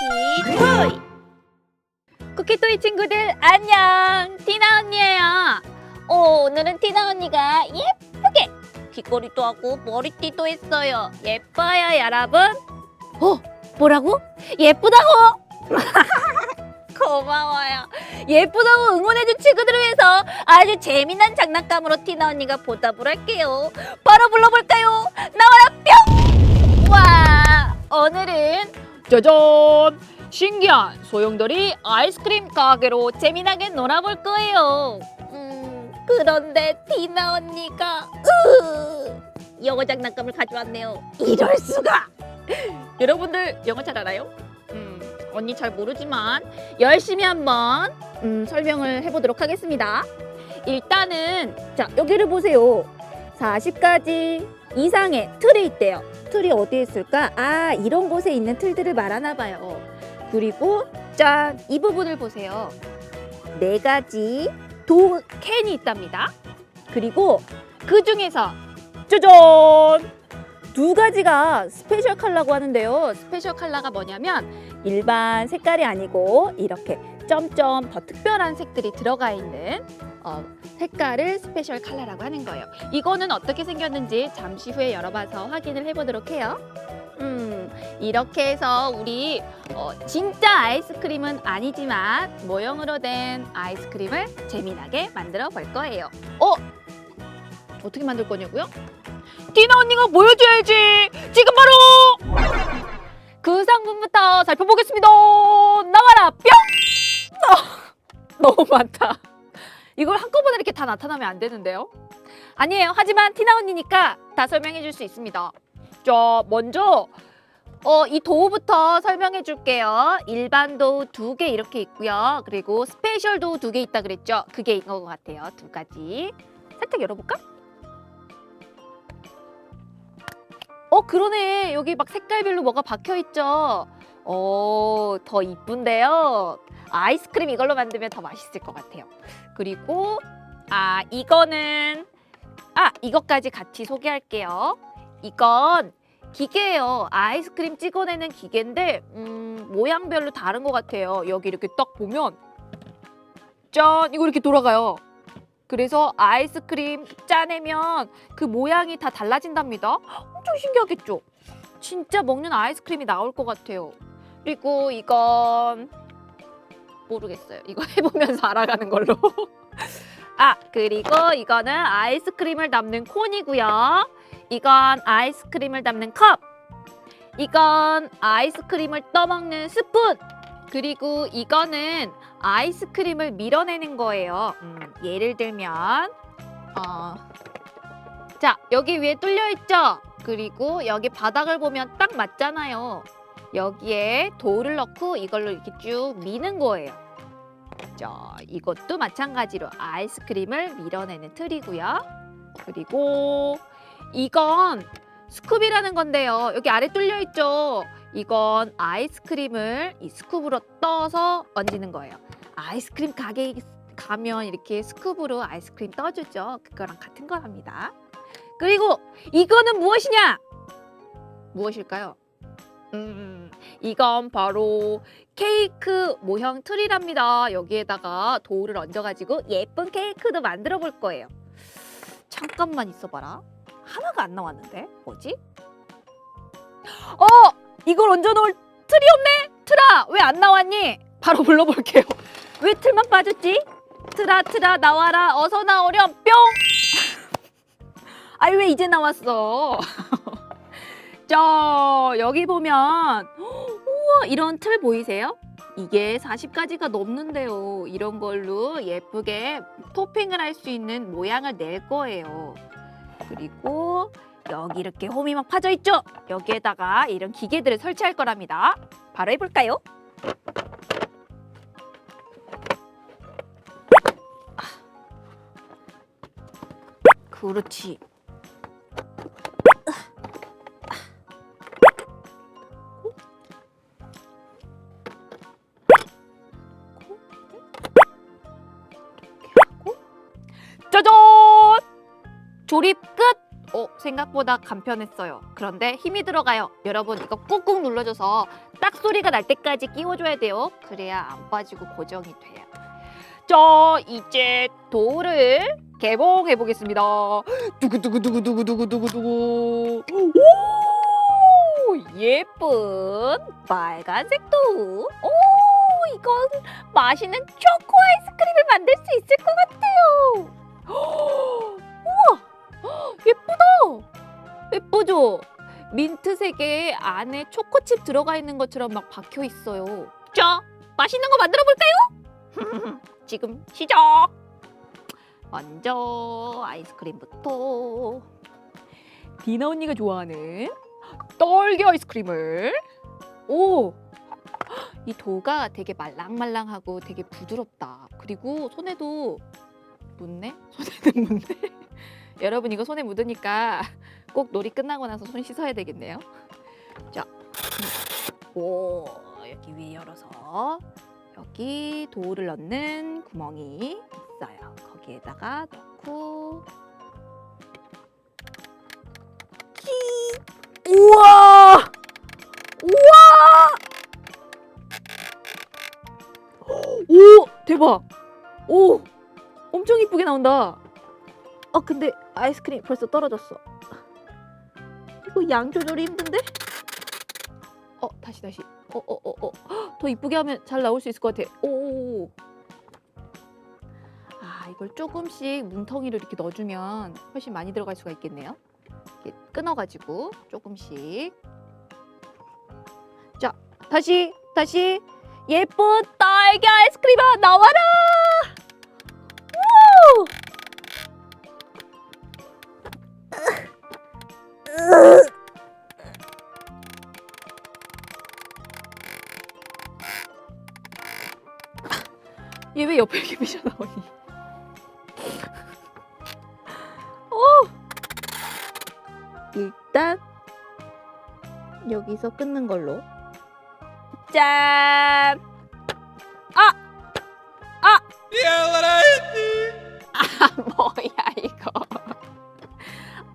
쿠키 토이. 쿠키 토이 친구들 안녕. 티나 언니예요. 어, 오늘은 티나 언니가 예쁘게 귀걸이도 하고 머리띠도 했어요. 예뻐요 여러분. 어 뭐라고? 예쁘다고? 고마워요. 예쁘다고 응원해준 친구들을 위해서 아주 재미난 장난감으로 티나 언니가 보답을 할게요. 바로 불러볼까요? 나와라 뿅! 와 오늘은 짜잔! 신기한 소용돌이 아이스크림 가게로 재미나게 놀아볼 거예요. 음 그런데 티나 언니가 으, 영어 장난감을 가져왔네요. 이럴 수가! 여러분들 영어 잘 알아요? 음 언니 잘 모르지만 열심히 한번 음, 설명을 해보도록 하겠습니다. 일단은 자 여기를 보세요. 40가지 이상의 틀이 있대요 틀이 어디에 있을까? 아 이런 곳에 있는 틀들을 말하나 봐요. 그리고 짠 이 부분을 보세요. 네 가지 도 캔이 있답니다. 그리고 그 중에서 짜잔! 두 가지가 스페셜 컬러라고 하는데요. 스페셜 컬러가 뭐냐면 일반 색깔이 아니고 이렇게 점점 더 특별한 색들이 들어가 있는 어, 색깔을 스페셜 컬러라고 하는 거예요. 이거는 어떻게 생겼는지 잠시 후에 열어봐서 확인을 해보도록 해요. 음, 이렇게 해서 우리 어, 진짜 아이스크림은 아니지만 모형으로 된 아이스크림을 재미나게 만들어 볼 거예요. 어? 어떻게 만들 거냐고요? 디나 언니가 보여줘야지. 지금 바로 그 상품부터 살펴보겠습니다. 나와라 뿅! 너무 많다. 이걸 한꺼번에 이렇게 다 나타나면 안 되는데요? 아니에요. 하지만 티나 언니니까 다 설명해 줄 수 있습니다. 자, 먼저 어, 이 도우부터 설명해 줄게요. 일반 도우 두 개 이렇게 있고요. 그리고 스페셜 도우 두 개 있다 그랬죠? 그게 이거 같아요. 두 가지. 살짝 열어볼까? 어, 그러네. 여기 막 색깔별로 뭐가 박혀 있죠? 어, 더 이쁜데요. 아이스크림 이걸로 만들면 더 맛있을 것 같아요. 그리고 아 이거는 아 이것까지 같이 소개할게요. 이건 기계예요. 아이스크림 찍어내는 기계인데 음, 모양별로 다른 것 같아요. 여기 이렇게 딱 보면 짠 이거 이렇게 돌아가요. 그래서 아이스크림 짜내면 그 모양이 다 달라진답니다. 엄청 신기하겠죠? 진짜 먹는 아이스크림이 나올 것 같아요. 그리고 이건 모르겠어요. 이거 해보면서 알아가는 걸로. 아, 그리고 이거는 아이스크림을 담는 콘이고요. 이건 아이스크림을 담는 컵. 이건 아이스크림을 떠먹는 스푼. 그리고 이거는 아이스크림을 밀어내는 거예요. 음, 예를 들면 어, 자, 여기 위에 뚫려 있죠? 그리고 여기 바닥을 보면 딱 맞잖아요. 여기에 돌을 넣고 이걸로 이렇게 쭉 미는 거예요. 자, 이것도 마찬가지로 아이스크림을 밀어내는 틀이고요. 그리고 이건 스쿱이라는 건데요. 여기 아래 뚫려 있죠. 이건 아이스크림을 이 스쿱으로 떠서 얹는 거예요. 아이스크림 가게에 가면 이렇게 스쿱으로 아이스크림 떠주죠. 그거랑 같은 거랍니다. 그리고 이거는 무엇이냐? 무엇일까요? 음, 이건 바로 케이크 모형 틀이랍니다. 여기에다가 도우를 얹어가지고 예쁜 케이크도 만들어 볼 거예요. 잠깐만 있어봐라. 하나가 안 나왔는데 뭐지? 어, 이걸 얹어놓을 틀이 없네. 틀아, 왜 안 나왔니? 바로 불러볼게요. 왜 틀만 빠졌지? 틀아, 틀아 나와라. 어서 나오렴. 뿅. 아이 왜 이제 나왔어? 저 여기 보면 우와 이런 틀 보이세요? 이게 40가지가 넘는데요. 이런 걸로 예쁘게 토핑을 할 수 있는 모양을 낼 거예요. 그리고 여기 이렇게 홈이 막 파져 있죠? 여기에다가 이런 기계들을 설치할 거랍니다. 바로 해볼까요? 아. 그렇지. 짜잔! 조립 끝! 오, 어, 생각보다 간편했어요. 그런데 힘이 들어가요. 여러분 이거 꾹꾹 눌러줘서 딱 소리가 날 때까지 끼워줘야 돼요. 그래야 안 빠지고 고정이 돼요. 자, 이제 돌을 개봉해 보겠습니다. 두구두구두구두구두구두구두구. 오, 예쁜 빨간색 돌. 오, 이건 맛있는 초코 아이스크림을 만들 수 있을 것 같아요. 우와, 예쁘다. 예쁘죠? 민트색에 안에 초코칩 들어가 있는 것처럼 막 박혀 있어요. 자, 맛있는 거 만들어 볼까요? 지금 시작. 먼저 아이스크림부터 디나 언니가 좋아하는 딸기 아이스크림을 오! 이 도가 되게 말랑말랑하고 되게 부드럽다. 그리고 손에도 묻네? 손에는 묻네. 여러분 이거 손에 묻으니까 꼭 놀이 끝나고 나서 손 씻어야 되겠네요. 자, 오 여기 위에 열어서 여기 도우를 넣는 구멍이 있어요. 거기에다가 넣고 찌! 우와! 우와! 오 대박! 오 엄청 이쁘게 나온다. 어 근데 아이스크림 벌써 떨어졌어. 이거 양 조절이 힘든데? 어 다시 다시. 어 어 어 어. 더 이쁘게 하면 잘 나올 수 있을 것 같아. 오. 아 이걸 조금씩 뭉텅이로 이렇게 넣어주면 훨씬 많이 들어갈 수가 있겠네요. 이렇게 끊어가지고 조금씩. 자 다시 다시 예쁜 딸기 아이스크림아 나와라. 옆에 이렇게 미쳐 나오니? 어! 일단 여기서 끊는 걸로. 짠! 아! 아! 아 뭐야 이거?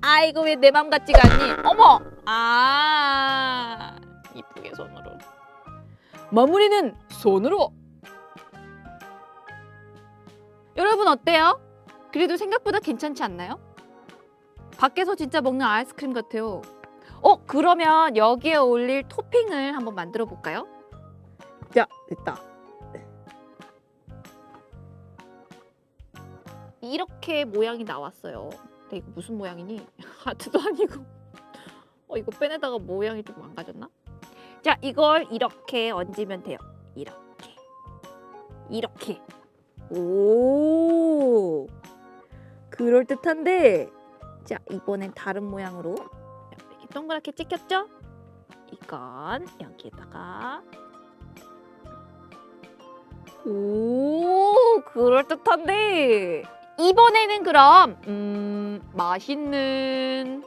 아이고 왜내 맘 같지가 않니? 어머! 아 이쁘게 손으로. 마무리는 손으로. 여러분 어때요? 그래도 생각보다 괜찮지 않나요? 밖에서 진짜 먹는 아이스크림 같아요. 어, 그러면 여기에 올릴 토핑을 한번 만들어 볼까요? 자, 됐다. 이렇게 모양이 나왔어요. 근데 이거 무슨 모양이니? 하트도 아니고. 어, 이거 펜에다가 모양이 좀 망가졌나? 자, 이걸 이렇게 얹으면 돼요. 이렇게. 이렇게. 오 그럴 듯한데 자 이번엔 다른 모양으로 이렇게 동그랗게 찍혔죠? 이건 여기에다가 오 그럴 듯한데 이번에는 그럼 음 맛있는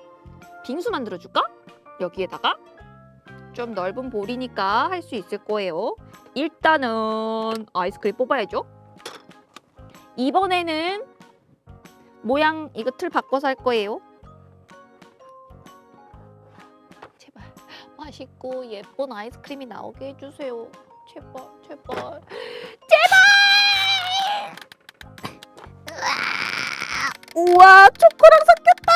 빙수 만들어 줄까? 여기에다가 좀 넓은 볼이니까 할 수 있을 거예요. 일단은 아이스크림 뽑아야죠. 이번에는 모양 이거 틀 바꿔서 할 거예요. 제발 맛있고 예쁜 아이스크림이 나오게 해주세요. 제발 제발 제발. 우와 초코랑 섞였다.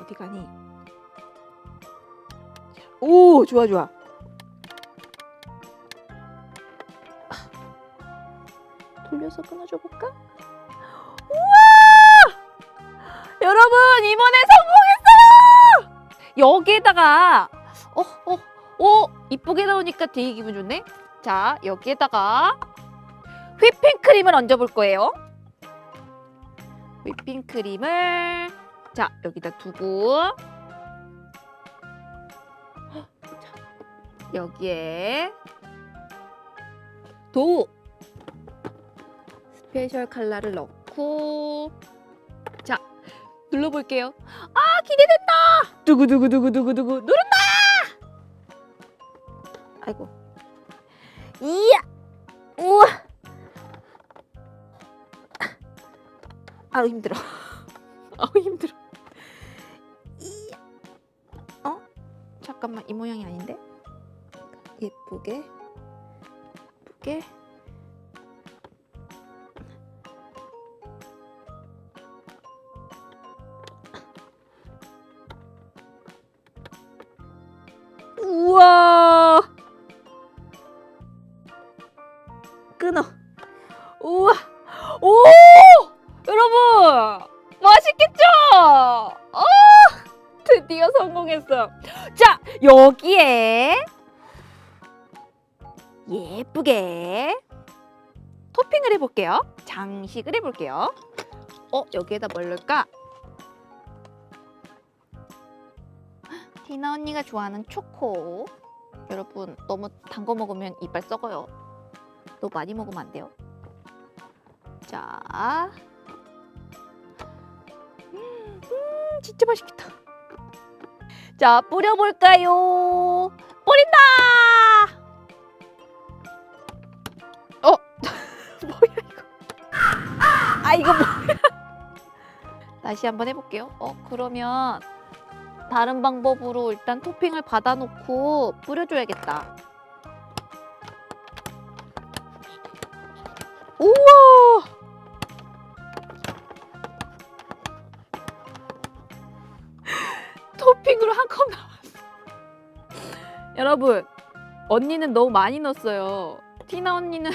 어디 가니? 자, 오 좋아 좋아. 돌려서 끊어줘 볼까? 우와! 여러분 이번에 성공했어요! 여기에다가 어, 어, 어, 이쁘게 나오니까 되게 기분 좋네. 자, 여기에다가 휘핑크림을 얹어 볼 거예요. 휘핑크림을 자, 여기다 두고 여기에 도우 스페셜 컬러를 넣고 자 눌러볼게요. 아 기대된다. 두구두구두구두구두구 누른다. 아이고 이야 우와 아우 힘들어. 아우 힘들어. 이, 어? 잠깐만 이 모양이 아닌데? 예쁘게, 예쁘게. 드디어 성공했어요. 자, 여기에 예쁘게 토핑을 해볼게요. 장식을 해볼게요. 어, 여기에다 뭘 넣을까? 티나 언니가 좋아하는 초코. 여러분, 너무 단 거 먹으면 이빨 썩어요. 너무 많이 먹으면 안 돼요. 자. 음, 음, 진짜 맛있겠다. 자, 뿌려볼까요? 뿌린다! 어? 뭐야, 이거? 아, 이거 뭐야? 다시 한번 해볼게요. 어, 그러면 다른 방법으로 일단 토핑을 받아놓고 뿌려줘야겠다. 토핑으로 한 컵 나왔어. 여러분, 언니는 너무 많이 넣었어요. 티나 언니는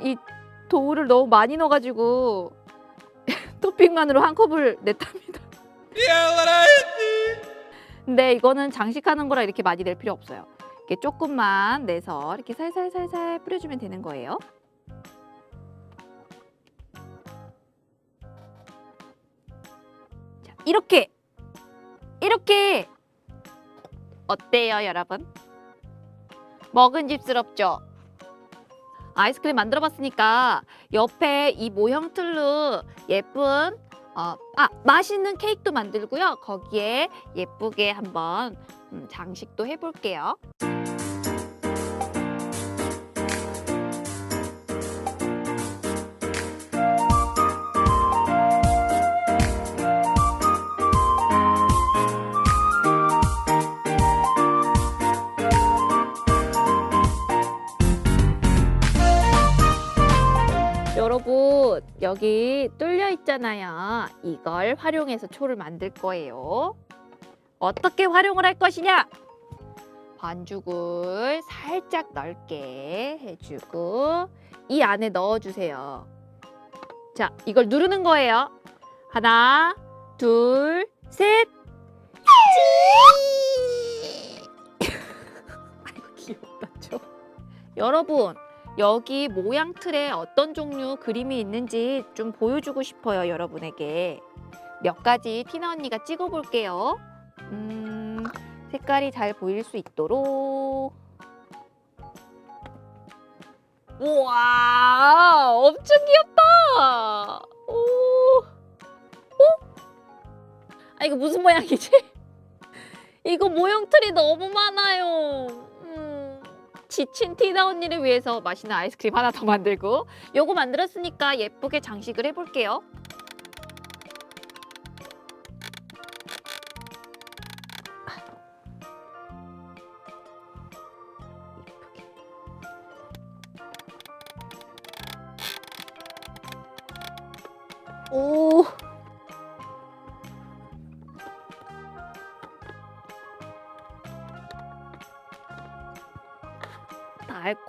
이 도우를 너무 많이 넣어가지고 토핑만으로 한 컵을 냈답니다. 근데 이거는 장식하는 거라 이렇게 많이 낼 필요 없어요. 이렇게 조금만 내서 이렇게 살살살살 뿌려주면 되는 거예요. 자, 이렇게 이렇게 어때요, 여러분? 먹은집스럽죠? 아이스크림 만들어 봤으니까 옆에 이 모형 틀로 예쁜 어, 아 맛있는 케이크도 만들고요. 거기에 예쁘게 한번 음, 장식도 해볼게요. 여기 뚫려 있잖아요. 이걸 활용해서 초를 만들 거예요. 어떻게 활용을 할 것이냐? 반죽을 살짝 넓게 해주고 이 안에 넣어주세요. 자, 이걸 누르는 거예요. 하나, 둘, 셋. 아이고 귀엽다 죠 여러분 여기 모양 틀에 어떤 종류 그림이 있는지 좀 보여주고 싶어요, 여러분에게. 몇 가지 티나 언니가 찍어 볼게요. 음, 색깔이 잘 보일 수 있도록. 우와, 엄청 귀엽다. 오, 어? 아, 이거 무슨 모양이지? 이거 모형 틀이 너무 많아요. 음. 지친 티나 언니를 위해서 맛있는 아이스크림 하나 더 만들고 요거 만들었으니까 예쁘게 장식을 해볼게요. 오.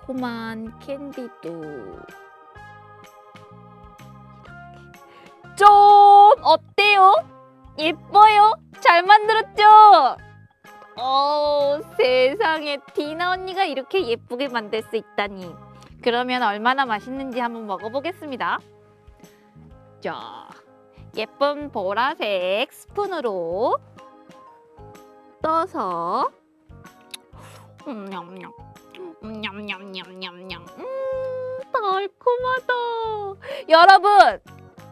달콤한 캔디도 좀 어때요? 예뻐요? 잘 만들었죠? 어 세상에 디나 언니가 이렇게 예쁘게 만들 수 있다니 그러면 얼마나 맛있는지 한번 먹어보겠습니다 자 예쁜 보라색 스푼으로 떠서 음, 냠냠 음, 냠냠냠냠냠. 음, 달콤하다. 여러분,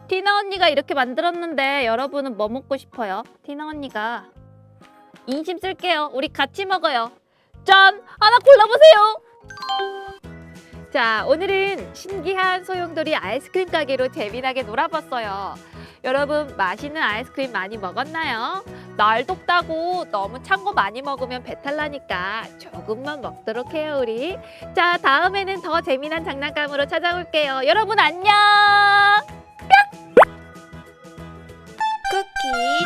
티나 언니가 이렇게 만들었는데 여러분은 뭐 먹고 싶어요? 티나 언니가 인심 쓸게요. 우리 같이 먹어요. 짠! 하나 골라보세요. 자, 오늘은 신기한 소용돌이 아이스크림 가게로 재미나게 놀아봤어요. 여러분, 맛있는 아이스크림 많이 먹었나요? 날 덥다고 너무 찬 거 많이 먹으면 배탈 나니까 조금만 먹도록 해요, 우리. 자, 다음에는 더 재미난 장난감으로 찾아올게요. 여러분, 안녕!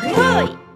쿠키